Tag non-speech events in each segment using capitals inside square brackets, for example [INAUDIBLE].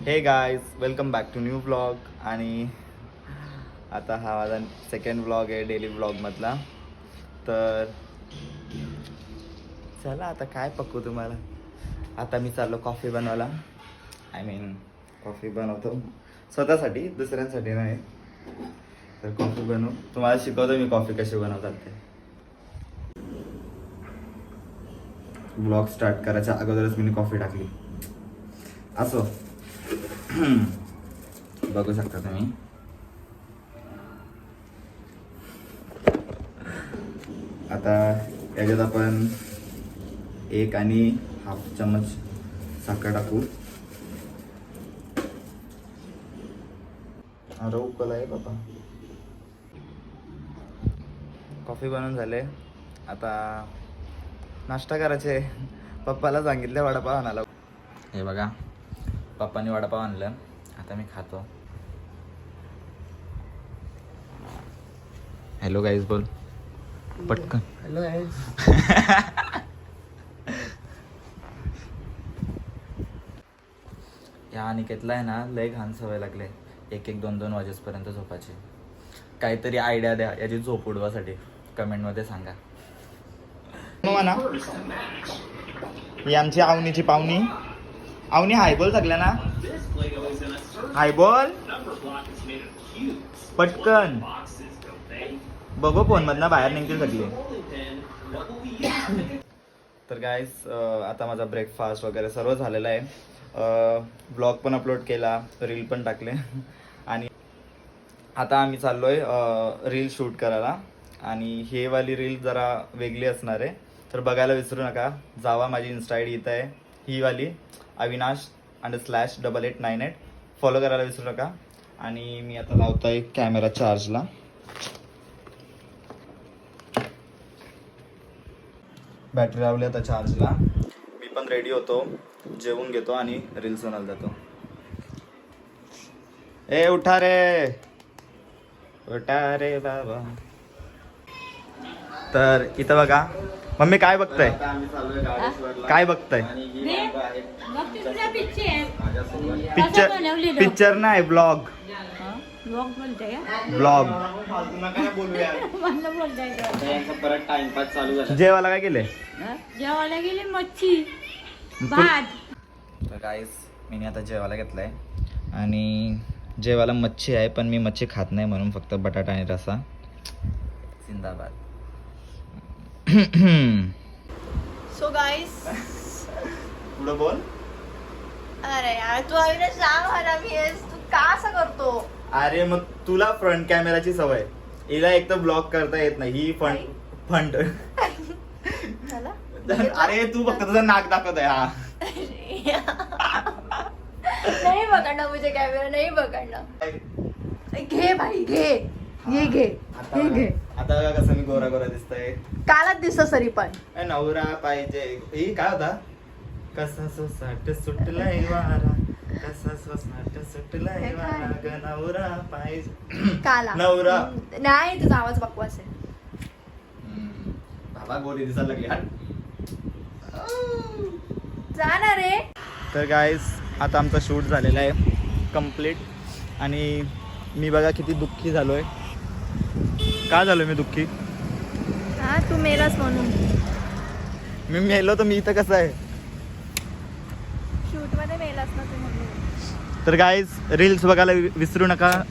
Hey guys welcome back to new blog आणि आता हा माझा सेकंड ब्लॉग आहे डेली ब्लॉगमधला तर चला आता काय पकवू तुम्हाला? आता मी चाललो कॉफी बनवायला. आय मीन कॉफी बनवतो. स्वतःसाठी दुसऱ्यांसाठी नाही. तर कॉफी बनवू. तुम्हाला शिकवतो मी कॉफी कशी बनवतात ते. ब्लॉग स्टार्ट करायच्या अगोदरच मी कॉफी टाकली. असो. [CLEARS THROAT] बघू शकता तुम्ही. आता याच्यात आपण एक आणि हाफ चमच साखर टाकू. अरे उकल आहे बाबा कॉफी बनवून झाले. आता नाश्ता करायचे. पप्पाला सांगितले वडापाव आणायला. हे बघा. पप्पानी वडापाव आणलं. आता मी खातो. हॅलो गाईज बोल. पटकन. हॅलो [LAUGHS] या अनिकेतला आहे ना लय घाण सवय लागले एक एक दोन दोन वाजेपर्यंत झोपायची. काहीतरी आयडिया द्या याची झोप उडवासाठी. कमेंटमध्ये सांगा. म्हणा ही आमची आवनीची पाहुणी. अवनी हाय बोल सगळ्या ना? हायबॉल? पटकन. बघू फोन मधनं बाहेर निघतील सगळे. तर गायस आता माझा ब्रेकफास्ट वगैरे सर्व झालेलं आहे. ब्लॉग पण अपलोड केला रील पण टाकले. आणि आता आम्ही चाललोय रील शूट करायला. आणि हे वाली रील जरा वेगळी असणार आहे. तर बघायला विसरू नका. जावा माझी इन्स्टा आय डी इथं आहे. ही वाली. Avinash under slash double eight nine eight follow करायला विसरू नका. आणि मी आता लावतो आहे कॅमेरा चार्जला बॅटरी लावली आता चार्जला मी पण रेडी होतो. जेवून घेतो आणि रील्स बनायला जातो ए उठा रे. उठा रे बाबा. तर इथं बघा मम्मी काय बघताय? काय बघताय? पिक्चर पिक्चर नाही ब्लॉग. ब्लॉग जेवायला काय केले? जेवायला गेली मच्छी भात. तर काहीच मी आता जेवायला घेतलाय. आणि जेवायला मच्छी आहे पण मी मच्छी खात नाही म्हणून फक्त बटाटा आणि रसा जिंदाबाद. [CLEARS THROAT] सो गाईस पुढं बोल. अरे यार तू अविनाश सांग हरामी आहेस तू का असं करतो? अरे मग तुला फ्रंट कॅमेराची सवय. हिला एक तर ब्लॉक करता येत नाही. ही फंड फंड झाला अरे तू फक्त तुझं नाक दाखवत आहे हा. [LAUGHS] नाही बघणं मुझे कॅमेरा नाही बघणं [LAUGHS] घे भाई घे. ये घे आता हे घे. आता बघा कसं मी गोरा गोरा दिसतोय. कालच दिसत सरी पण. ए, नवरा पाहिजे. ही काय होता? कसा सोसाट सुटलाय वारा. कसा सोसाट सुटलाय हे काय? वारा. ग नवरा पाहिजे. काला. नवरा. नाही तुझा आवाज बकवास आहे. हम्म. बाबा गोरी दिसायला लागली. हाट. जा ना रे तर गाईस आता आमचा शूट झालेला आहे. कंप्लीट आणि मी बघा किती दुःखी झालो आहे का झालो मी दुःखी? हा तू मेलास म्हणून. मी मेलो तर मी इथं कसं आहे? शूटमध्ये मेलास ना तू म्हणून. तर गाईज रील्स बघायला वि- विसरू नका.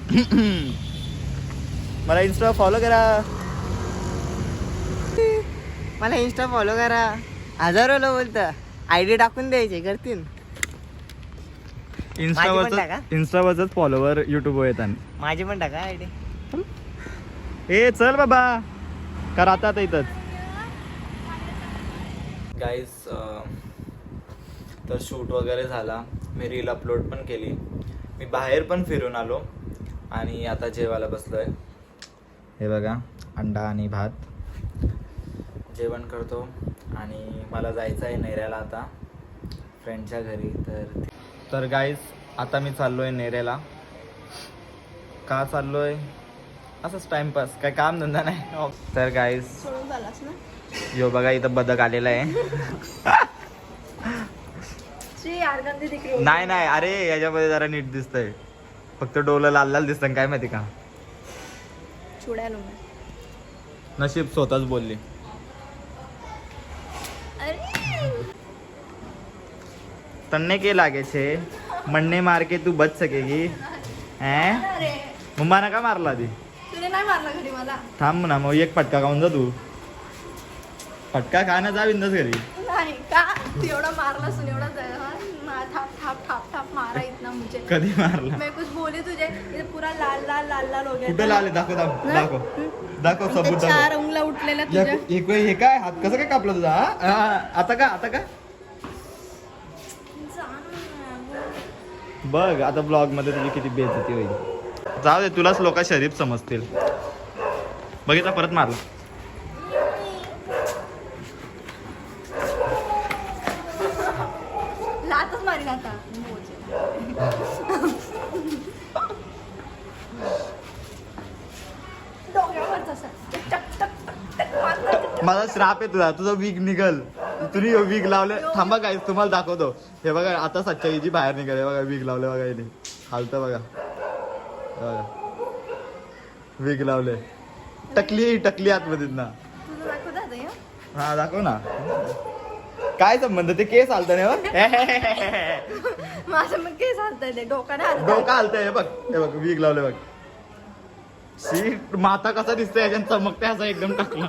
मला इन्स्टा फॉलो करा. मला इन्स्टा फॉलो करा. हजारोला बोलता. आयडी टाकून द्यायचे करतील. इन्स्टावरच टाका. इन्स्टावरच फॉलोवर युट्यूबवर येतात. माझी पण टाका आयडी ए चल बाबा. कर आता आता इथंच. गाईज तर शूट वगैरे झाला. मी रील अपलोड पण केली. मी बाहेर पण फिरून आलो आणि आता जेवायला बसलोय. हे बघा अंडा आणि भात. जेवण करतो आणि मला जायचं आहे नेऱ्याला आता. फ्रेंडच्या घरी तर तर गाईज आता मी चाललोय नेऱ्याला. का चाललोय? असंच टाइमपास काय काम धंदा नाही. तर सोडून झालास ना? यो बघा इथं बदक आलेला आहे. हो नाही नाही. अरे याच्यामध्ये जरा नीट दिसतंय. फक्त डोलं लाल लाल दिसतं. काय माहिती का? नशीब स्वतःच बोलली. अरे तन्ने के लागे छे. मन्ने मार के तू बच सकेगी. हैं? अरे. मुंबाना का मारला आधी तुने नाही मारला घरी मला. थांब ना मग एक फटका खाऊन जा तू. फटका खा ना जा बिंदास घरी. नाही का? तू एवढा मारला सुन एवढा ज- मा- थाप थाप थाप थाप मारा इतना मुझे कधी मारला? मैं कुछ बोली तुझे ये पूरा लाल लाल लाल लाल हो गया कुठे लावले दाखव दाखव दाखव. दाखव सबूत चार दाखव. उंगला उठलेल्या या- तुझ्या. एक वेळ हे काय? हात कसं काय कापला तुझा? हा? हा, आता का? आता का? बघ आता ब्लॉगमध्ये तुझी किती बेजती होईल. जाऊ दे तुलाच लोक शरीफ समजतील. बघितला परत मारला. माझा श्राप आहे तुझा. तुझा वीग निघल. तुम्ही वीग लावले. थांबा काय तुम्हाला दाखवतो. हे बघा आता सच्चाईची बाहेर निघाल. बघा वीग लावले बघा हालतं बघा. वीग लावले. टकली टकली आतमध्ये ना. हे? हा दाखव ना. काय संबंध? ते केस हालतं नाही [LAUGHS] माझं मग केस हालतंय ते डोका. डोका हालतंय बघ हे बघ वीग लावले बघ. शीट माता कसा दिसतोय याच्यात चमकते असा एकदम टाकला.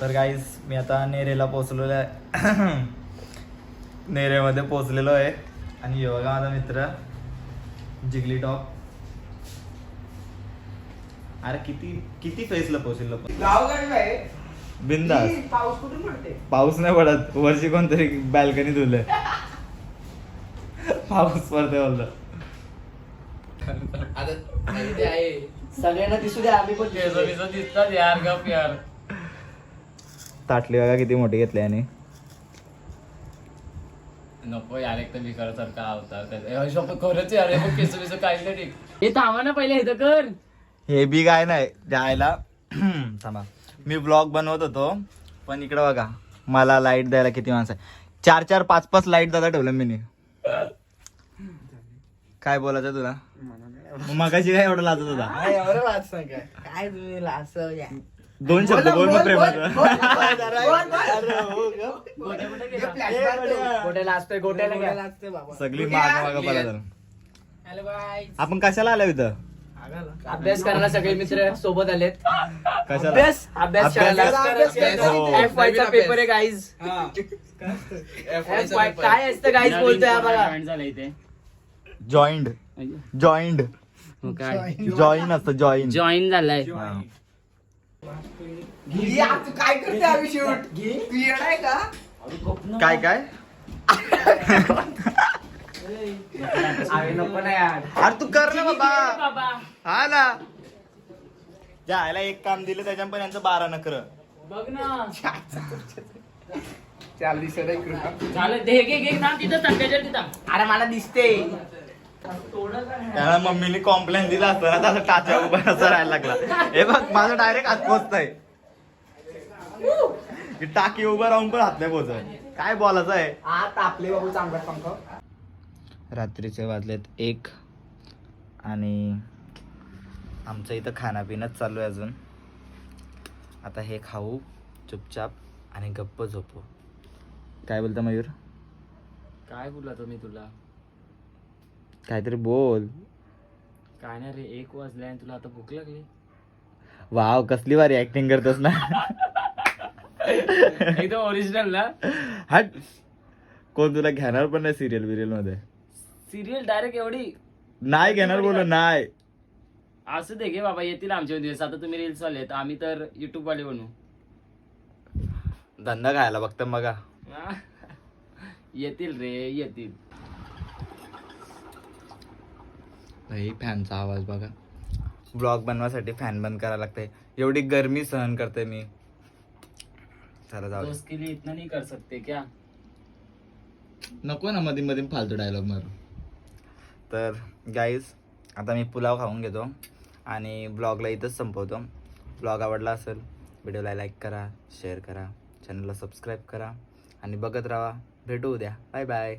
तर गाईज मी आता नेरेला पोचलेलो आहे. [COUGHS] नेरेमध्ये पोचलेलो आहे. आणि बघा माझा मित्र जिगली टॉप. अरे किती किती फेसला पोचलेलो बिंदास. पाऊस कुठून पडते? पाऊस नाही पडत वर्षी कोणतरी बॅल्कनी धुलंय. पाऊस पडते बोललं सगळ्यांना दिसू द्या आम्ही पण दिसतात यार गप यार. ताटली बघा किती मोठी घेतली आणि नको यार एक तर विकारासारखा अवतार खरंच यार? हे बघ केस बिस काहीच नाही ठीक हे थांबा ना पहिले हे कर. हे बी काय नाही द्यायला [CLEARS THROAT] थांबा. मी ब्लॉग बनवत होतो पण इकडे बघा मला लाइट द्यायला किती माणसं आहे. चार चार पाच पाच लाइट दादा ठेवलं मी काय बोलायचं तुला? मग मगाशी काय एवढं लाजत होता? काय एवढं लाज नाही काय? काय तुम्ही लाज दोन शब्द बोल मग प्रेमाचं गोट्याला बाबा. सगळी माग माग आपण कशाला आलो इथं? अभ्यास करायला सगळे मित्र सोबत आलेत. कशाला? अभ्यास अभ्यास करायला. हो. एफ वाय चा पेपर आहे गाईज काय असतं? गाईज बोलतोय हा जॉईंट जॉईंट जॉईन असतं जॉईन जॉईन झालाय. तू काय करते तू येणार का? काय काय? अरे नको ना यार अरे तू कर ना बाबा. बाबा हा ना. जायला एक काम दिलं त्याच्या पण यांचं बारा नकर. बघ ना. चाल दिसत आहे झालं दे घे घे ना तिथं तिथं. अरे मला दिसते त्याला मम्मीने कॉम्प्लेन दिला असतं. ना त्याला टाच्या उभा असं राहायला लागला. हे बघ माझं डायरेक्ट हात पोचतंय. ही टाकी उभं राहून पण हात नाही पोचत. काय बोलायचं आहे? आता आपले बाबू चांगला पंख. रात्रीचे वाजलेत एक आणि आमचं इथं खानापिनच चालू आहे अजून. आता हे खाऊ चुपचाप आणि गप्प झोपू. काय बोलता मयूर? काय बोलला मी तुला? काहीतरी बोल. काय नाही रे एक वाजले आणि तुला आता भूक लागली. वाव कसली भारी ऍक्टिंग करतोस ना. एकदम ओरिजिनल ना? हट. कोण तुला घेणार पण नाही सिरियल बिरियलमध्ये सिरियल डायरेक्ट एवढी. नाही घेणार बोल नाही. असं दे घे बाबा येतील आमचे दिवस. आता तुम्ही रील्स वाले तर आम्ही तर युट्यूब वाले बनू. धंदा खायला बघता बघा हा? येतील रे येतील. भाई फॅनचा आवाज बघा. ब्लॉग बनवासाठी फॅन बंद करायला लागतंय. एवढी गरमी सहन करते मी. चला जाऊ दे. लिए इतना नहीं कर सकते क्या? नको ना मध्ये मध्ये फालतू डायलॉग मारू. तर गाईज आता मी पुलाव खाऊन घेतो आणि ब्लॉगला इथंच संपवतो. ब्लॉग आवडला असेल व्हिडिओला लाईक करा शेअर करा चॅनलला सबस्क्राईब करा आणि बघत राहा. भेटू उद्या. Bye bye